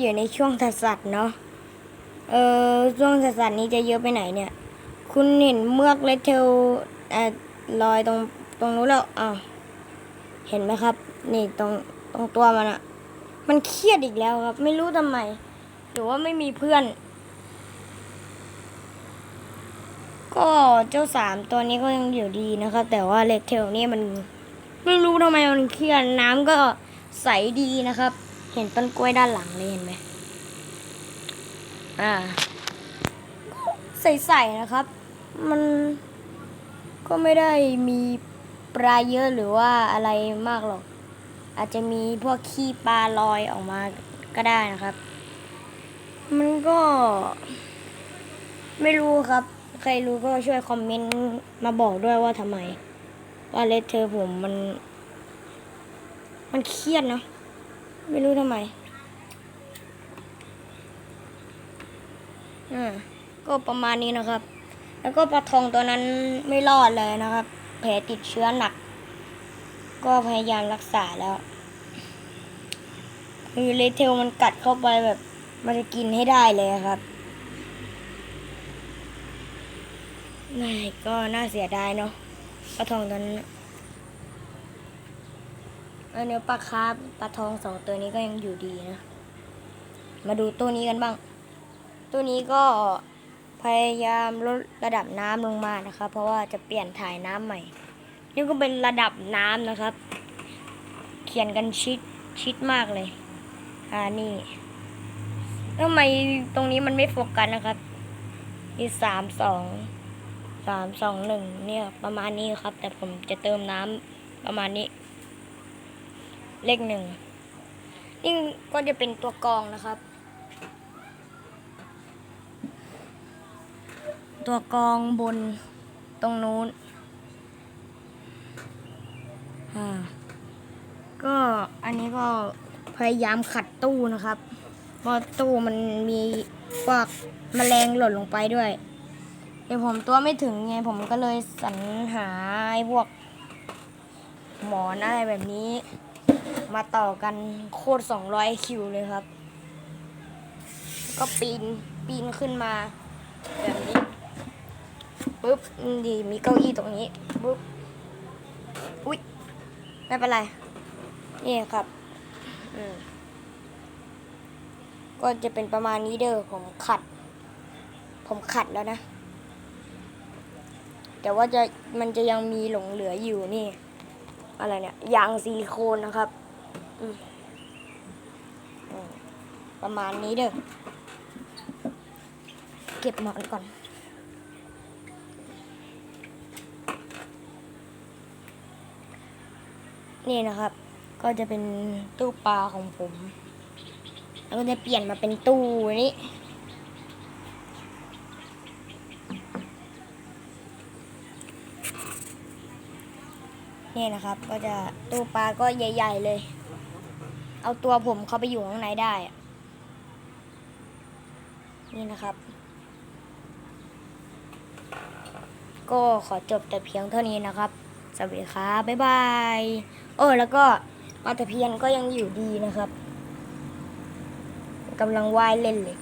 อยู่ในช่วงสัตว์สัตว์เนาะ เออช่วงสัตว์สัตว์นี้จะเยอะไปไหนเนี่ย คุณเห็นเมือกเลเทลเอ่อลอยตรงตรงนู้นแล้วอ้าวเห็นไหมครับ นี่ตรงตรงตัวมันอะมันเครียดอีกแล้วครับ ไม่รู้ทำไม หรือว่าไม่มีเพื่อน ก็เจ้าสามตัวนี้ก็ยังอยู่ดีนะครับ แต่ว่าเลเทลนี่มัน ไม่รู้ทำไมมันเครียดน้ำก็ใสดีนะครับ เห็นต้นกล้วยด้านหลังเลยเห็นไหมอ่าใสๆนะครับ มันก็ไม่ได้มีปลาเยอะหรือว่าอะไรมากหรอก อาจจะมีพวกขี้ปลาลอยออกมาก็ได้นะครับ มันก็ ไม่รู้ครับ ใครรู้ก็ช่วยคอมเมนต์มาบอกด้วยว่าทำไม ว่าเลดเธอผมมัน มันเครียดเนาะ ไม่รู้ทำไม อ่า ก็ประมาณนี้นะครับ แล้วก็ปลาทองตัวนั้นไม่รอดเลยนะครับ แผลติดเชื้อหนัก ก็พยายามรักษาแล้วคือเลเทลมันกัดเข้าไปแบบ มันจะกินให้ได้เลยครับไม่ก็น่าเสียดายเนาะปลาทองตัวนั้น เออเนื้อปลาคาร์ฟปลาทองสองตัวนี้ก็ยังอยู่ดีนะ มาดูตัวนี้กันบ้าง ตัวนี้ก็พยายามลดระดับน้ำลงมานะครับ เพราะว่าจะเปลี่ยนถ่ายน้ำใหม่ นี่ก็เป็นระดับน้ำนะครับ เขียนกันชิดชิดมากเลย อ่านี่ทำไมตรงนี้มันไม่โฟกัสนะครับนี่สามสองสามสองหนึ่งเนี่ยประมาณนี้ครับ แต่ผมจะเติมน้ำประมาณนี้ เลขหนึ่งนี่ก็จะเป็นตัวกองนะครับ ตัวกองบนตรงนู้นอ่าก็อันนี้ก็พยายามขัดตู้นะครับ เพราะตู้มันมีพวกแมลงหล่นลงไปด้วย เดี๋ยวผมตัวไม่ถึงไงผมก็เลยสรรหาพวกหมอนอะไรแบบนี้ มาต่อกันโคตรสองร้อยคิวเลยครับ ก็ปีนปีนขึ้นมา แบบนี้ปุ๊บดีมีเก้าอี้ตรงนี้ปุ๊บอุ๊ยไม่เป็นไร นี่ครับอืมก็จะเป็นประมาณนี้เด้อผมขัด ผมขัดแล้วนะ แต่ว่าจะมันจะยังมีหลงเหลืออยู่นี่ อะไรเนี่ยยางซิลิโคนนะครับ ประมาณนี้เด้อ เก็บหมอนก่อน นี่นะครับ ก็จะเป็นตู้ปลาของผม แล้วก็จะเปลี่ยนมาเป็นตู้นี้นี่นะครับ ก็จะตู้ปลาก็ใหญ่ ๆ เลย เอาตัวผมเข้าไปอยู่ข้างในได้ นี่นะครับ ก็ขอจบแต่เพียงเท่านี้นะครับ สวัสดีครับบ๊ายบายเออแล้วก็ปลาตะเพียนก็ยังอยู่ดีนะครับกำลังว่ายเล่นเลย